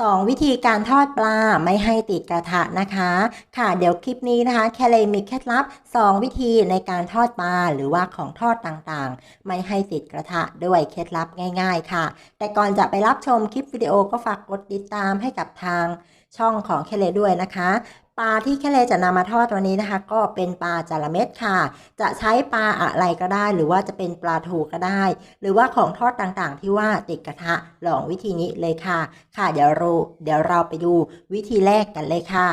2 วิธีการทอดปลาไม่ให้ติดกระทะนะคะ ค่ะเดี๋ยวคลิปนี้นะคะ แคเลยมีเคล็ดลับ 2 วิธีในการทอดปลาหรือว่าของทอดต่างๆ ไม่ให้ติดกระทะด้วยเคล็ดลับง่าย ๆ ค่ะ แต่ก่อนจะไปรับชมคลิปวิดีโอก็ฝากกดติดตามให้กับทางช่องของแคเลด้วยนะคะ ปลาที่แคเลจะนำมาทอดวันนี้นะคะ ก็เป็นปลาจาระเม็ดค่ะ จะใช้ปลาอะไรก็ได้ หรือว่าจะเป็นปลาทูก็ได้ หรือว่าของทอดต่างๆ ที่ว่าติดกระทะลองวิธีนี้เลยค่ะ ค่ะเดี๋ยวเราเดี๋ยวเราไปดูวิธีแรกกันเลยค่ะ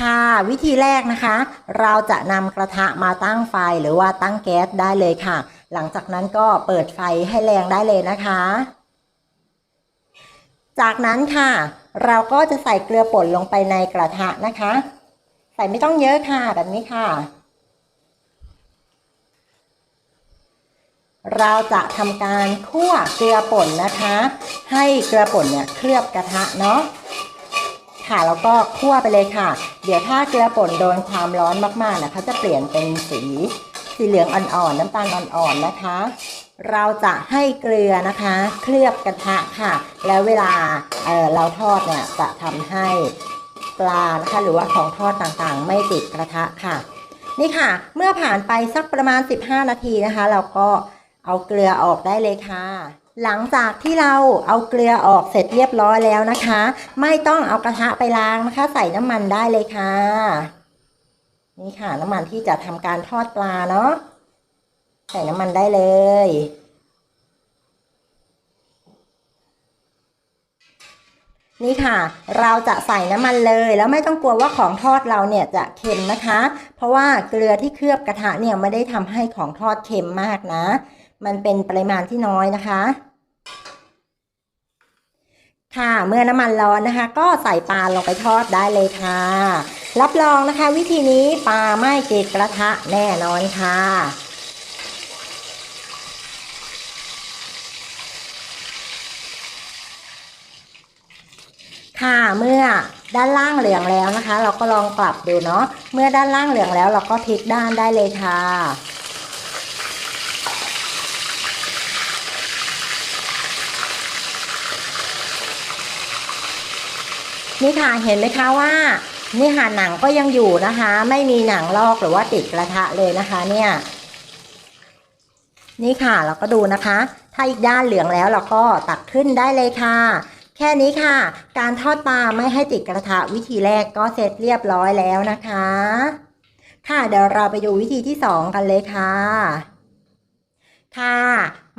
ค่ะวิธีแรกนะคะ เราจะนำกระทะมาตั้งไฟหรือว่าตั้งแก๊สได้เลยค่ะ หลังจากนั้นก็เปิดไฟให้แรงได้เลยนะคะ จากนั้นค่ะ เราก็จะใส่เกลือป่นลงไปในกระทะนะคะ ใส่ไม่ต้องเยอะค่ะแบบนี้ค่ะ เราจะทำการคั่วเกลือป่นนะคะ ให้เกลือป่นเนี่ยเคลือบกระทะเนาะค่ะแล้วก็คั่วไปเลยค่ะ เดี๋ยวถ้าเกลือป่นโดนความร้อนมากๆนะคะจะเปลี่ยนเป็นสีสีเหลืองอ่อนๆน้ำตาลอ่อนๆนะคะ เราจะให้เกลือนะคะ เคลือบกระทะค่ะ แล้วเวลาเเราทอดเนี่ยจะทำให้ปลานะคะหรือว่าของทอดต่างๆ ไม่ติดกระทะค่ะ นี่ค่ะ เมื่อผ่านไปสักประมาณ 15 นาทีนะคะ เราก็เอาเกลือออกได้เลยค่ะ หลังจากที่เราเอาเกลือออกเสร็จเรียบร้อยแล้วนะคะ ไม่ต้องเอากระทะไปล้างนะคะ ใส่น้ำมันได้เลยค่ะ นี่ค่ะน้ำมันที่จะทำการทอดปลาเนาะ ส่น้ำมันได้เลย นี่ค่ะ เราจะใส่น้ำมันเลยแล้วไม่ต้องกลัวว่าของทอดเราเนี่ยจะเค็มนะคะ เพราะว่าเกลือที่เคลือบกระทะเนี่ยไม่ได้ทำให้ของทอดเค็มมากนะ มันเป็นปริมาณที่น้อยนะคะค่ะเมื่อน้ำมันร้อนนะคะ ก็ใส่ปลาลงไปทอดได้เลยค่ะ รับรองนะคะ วิธีนี้ปลาไม่ติดกระทะแน่นอนค่ะ ค่ะเมื่อด้านล่างเหลืองแล้วนะคะ เราก็ลองปรับดูเนาะเมื่อด้านล่างเหลืองแล้วเราก็พลิกด้านได้เลยค่ะ นี่ค่ะเห็นไหมคะว่านี่ค่ะหนังก็ยังอยู่นะคะ ไม่มีหนังลอกหรือว่าติดกระทะเลยนะคะเนี่ยนี่ค่ะเราก็ดูนะคะ ถ้าอีกด้านเหลืองแล้วเราก็ตักขึ้นได้เลยค่ะ แค่นี้ค่ะ การทอดปลาไม่ให้ติดกระทะวิธีแรกก็เสร็จเรียบร้อยแล้วนะคะ ค่ะเดี๋ยวเราไปดูวิธีที่สองกันเลยค่ะ ค่ะ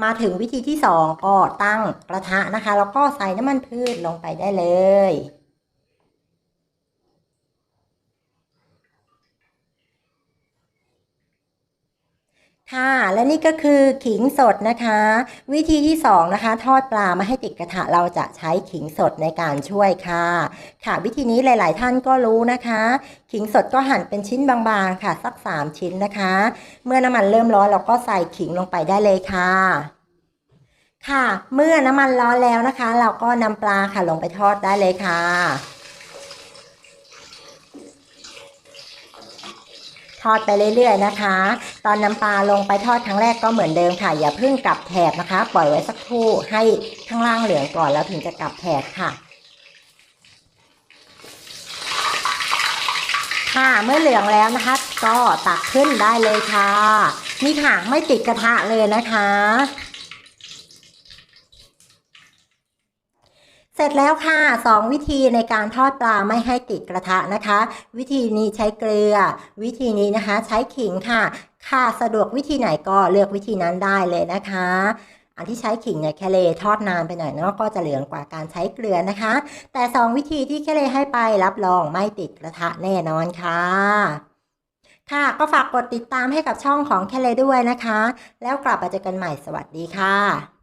มาถึงวิธีที่สองก็ตั้งกระทะนะคะ แล้วก็ใส่น้ำมันพืชลงไปได้เลย ค่ะและนี่ก็คือขิงสดนะคะ วิธีที่2นะคะทอดปลาไม่ให้ติดกระทะเราจะใช้ขิงสดในการช่วยค่ะ ค่ะ วิธีนี้หลาย ๆ ท่านก็รู้นะคะ ขิงสดก็หั่นเป็นชิ้นบางๆค่ะ สัก 3 ชิ้นนะคะ เมื่อน้ำมันเริ่มร้อนเราก็ใส่ขิงลงไปได้เลยค่ะ ค่ะ เมื่อน้ำมันร้อนแล้วนะคะ เราก็นำปลาค่ะลงไปทอดได้เลยค่ะ อดไปเรื่อย ๆ นะคะ ตอนน้ำปลาลงไปทอดครั้งแรกก็เหมือนเดิมค่ะ อย่าเพิ่งกลับแถบนะคะ ปล่อยไว้สักครู่ให้ข้างล่างเหลืองก่อนแล้วถึงจะกลับแถบค่ะค่ะเมื่อเหลืองแล้วนะคะ ก็ตักขึ้นได้เลยค่ะ นี่ค่ะไม่ติดกระทะเลยนะคะ เสร็จแล้วค่ะ 2 วิธีในการทอดปลาไม่ให้ติดกระทะนะคะ วิธีนี้ใช้เกลือ วิธีนี้นะคะ ใช้ขิงค่ะ ค่ะสะดวกวิธีไหนก็เลือกวิธีนั้นได้เลยนะคะ อันที่ใช้ขิงเนี่ยแคเลทอดนานไปหน่อยเนาะก็จะเหลืองกว่าการใช้เกลือนะคะ แต่ 2 วิธีที่แคเลให้ไปรับรองไม่ติดกระทะแน่นอนค่ะค่ะก็ฝากกดติดตามให้กับช่องของแคเลด้วยนะคะ แล้วกลับมาเจอกันใหม่สวัสดีค่ะ